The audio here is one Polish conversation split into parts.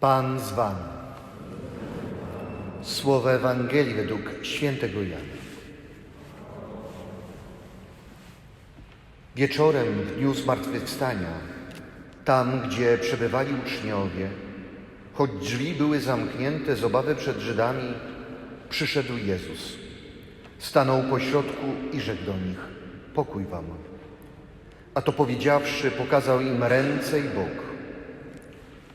Pan z wami. Słowo Ewangelii według świętego Jana. Wieczorem w dniu zmartwychwstania, tam gdzie przebywali uczniowie, choć drzwi były zamknięte z obawy przed Żydami, przyszedł Jezus. Stanął pośrodku i rzekł do nich: Pokój wam. A to powiedziawszy, pokazał im ręce i bok.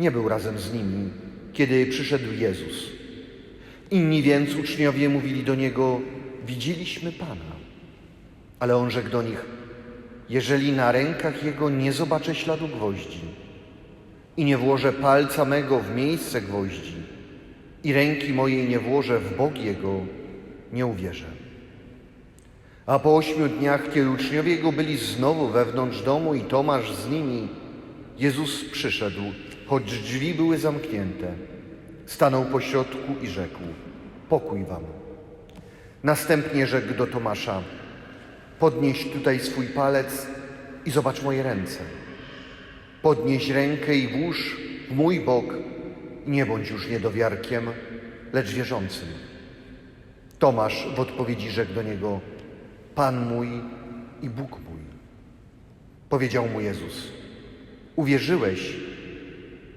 nie był razem z nimi, kiedy przyszedł Jezus. Inni więc uczniowie mówili do niego: Widzieliśmy Pana. Ale on rzekł do nich: Jeżeli na rękach jego nie zobaczę śladu gwoździ i nie włożę palca mego w miejsce gwoździ i ręki mojej nie włożę w bok jego, nie uwierzę. A po ośmiu dniach, kiedy uczniowie jego byli znowu wewnątrz domu i Tomasz z nimi, Jezus przyszedł, choć drzwi były zamknięte. Stanął pośrodku i rzekł: Pokój wam. Następnie rzekł do Tomasza: Podnieś tutaj swój palec i zobacz moje ręce. Podnieś rękę i włóż w mój bok i nie bądź już niedowiarkiem, lecz wierzącym. Tomasz w odpowiedzi rzekł do niego: Pan mój i Bóg mój. Powiedział mu Jezus: Uwierzyłeś,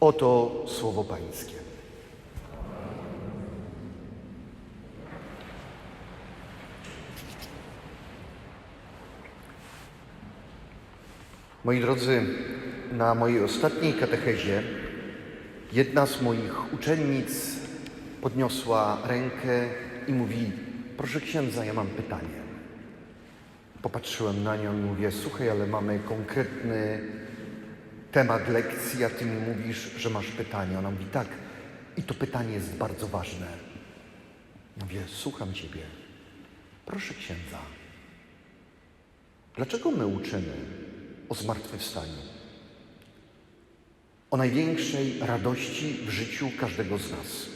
Oto słowo Pańskie. Moi drodzy, na mojej ostatniej katechezie jedna z moich uczennic podniosła rękę i mówi: Proszę księdza, ja mam pytanie. Popatrzyłem na nią i mówię: Słuchaj, ale mamy konkretny temat lekcji, a ty mi mówisz, że masz pytanie. Ona mówi: Tak, i to pytanie jest bardzo ważne. Mówię: Słucham ciebie. Proszę księdza, dlaczego my uczymy o zmartwychwstaniu? O największej radości w życiu każdego z nas.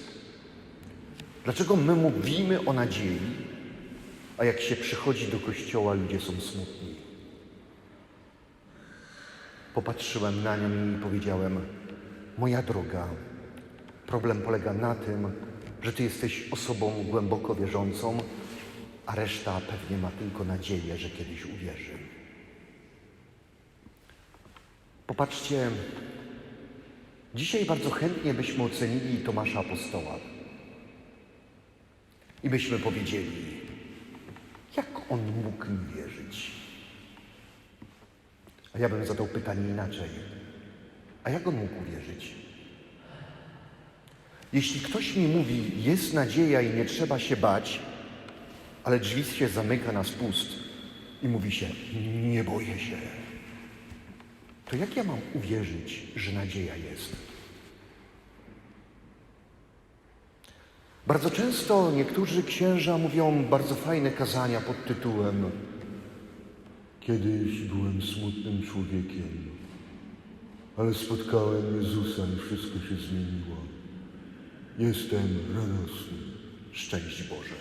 Dlaczego my mówimy o nadziei, a jak się przychodzi do kościoła, ludzie są smutni? Popatrzyłem na nią i powiedziałem: Moja droga, problem polega na tym, że ty jesteś osobą głęboko wierzącą, a reszta pewnie ma tylko nadzieję, że kiedyś uwierzy. Popatrzcie, dzisiaj bardzo chętnie byśmy ocenili Tomasza Apostoła. I byśmy powiedzieli, jak on mógł mi wierzyć? A ja bym zadał pytanie inaczej. A jak on mógł wierzyć? Jeśli ktoś mi mówi, jest nadzieja i nie trzeba się bać, ale drzwi się zamyka na spust i mówi się, nie boję się, to jak ja mam uwierzyć, że nadzieja jest? Bardzo często niektórzy księża mówią bardzo fajne kazania pod tytułem Kiedyś byłem smutnym człowiekiem, ale spotkałem Jezusa i wszystko się zmieniło. Jestem radosny. Szczęść Boże.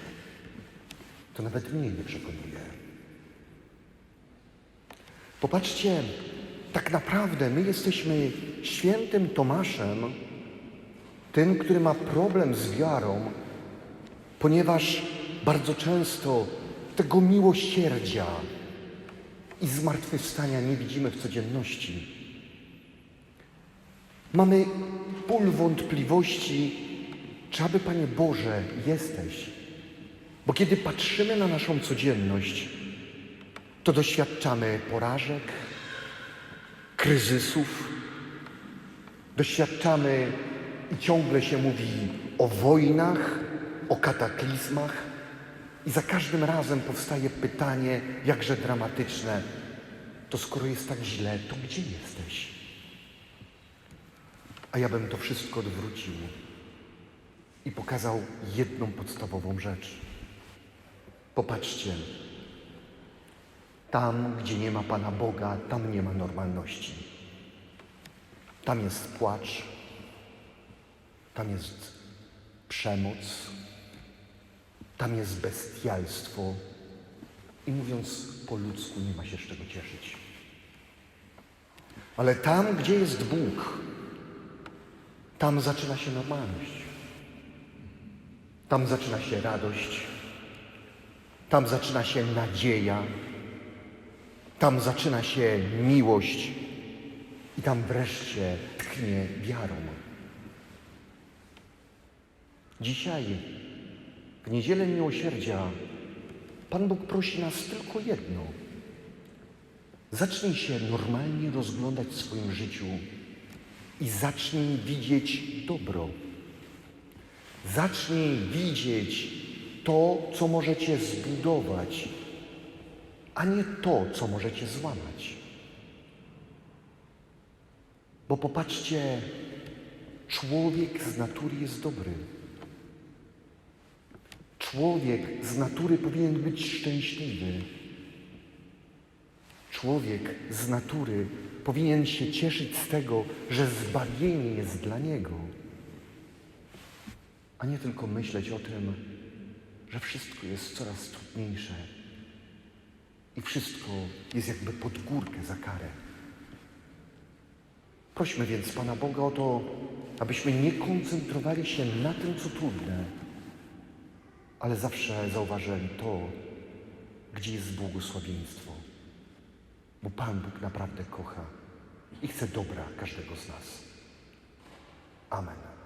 To nawet mnie nie przekonuje. Popatrzcie, tak naprawdę my jesteśmy świętym Tomaszem, tym, który ma problem z wiarą, ponieważ bardzo często tego miłosierdzia i zmartwychwstania nie widzimy w codzienności. Mamy pól wątpliwości, czy aby, Panie Boże, jesteś. Bo kiedy patrzymy na naszą codzienność, to doświadczamy porażek, kryzysów, doświadczamy i ciągle się mówi o wojnach, o kataklizmach, i za każdym razem powstaje pytanie, jakże dramatyczne: to skoro jest tak źle, to gdzie jesteś? A ja bym to wszystko odwrócił i pokazał jedną podstawową rzecz. Popatrzcie, tam, gdzie nie ma Pana Boga, tam nie ma normalności. Tam jest płacz, tam jest przemoc, tam jest bestialstwo i mówiąc po ludzku, nie ma się z czego cieszyć. Ale tam, gdzie jest Bóg, tam zaczyna się normalność. Tam zaczyna się radość. Tam zaczyna się nadzieja. Tam zaczyna się miłość. I tam wreszcie tchnie wiarą. Dzisiaj, w niedzielę miłosierdzia, Pan Bóg prosi nas tylko jedno. Zacznij się normalnie rozglądać w swoim życiu i zacznij widzieć dobro. Zacznij widzieć to, co możecie zbudować, a nie to, co możecie złamać. Bo popatrzcie, człowiek z natury jest dobry. Człowiek z natury powinien być szczęśliwy. Człowiek z natury powinien się cieszyć z tego, że zbawienie jest dla niego, a nie tylko myśleć o tym, że wszystko jest coraz trudniejsze i wszystko jest jakby pod górkę za karę. Prośmy więc Pana Boga o to, abyśmy nie koncentrowali się na tym, co trudne, ale zawsze zauważyli to, gdzie jest błogosławieństwo. Bo Pan Bóg naprawdę kocha i chce dobra każdego z nas. Amen.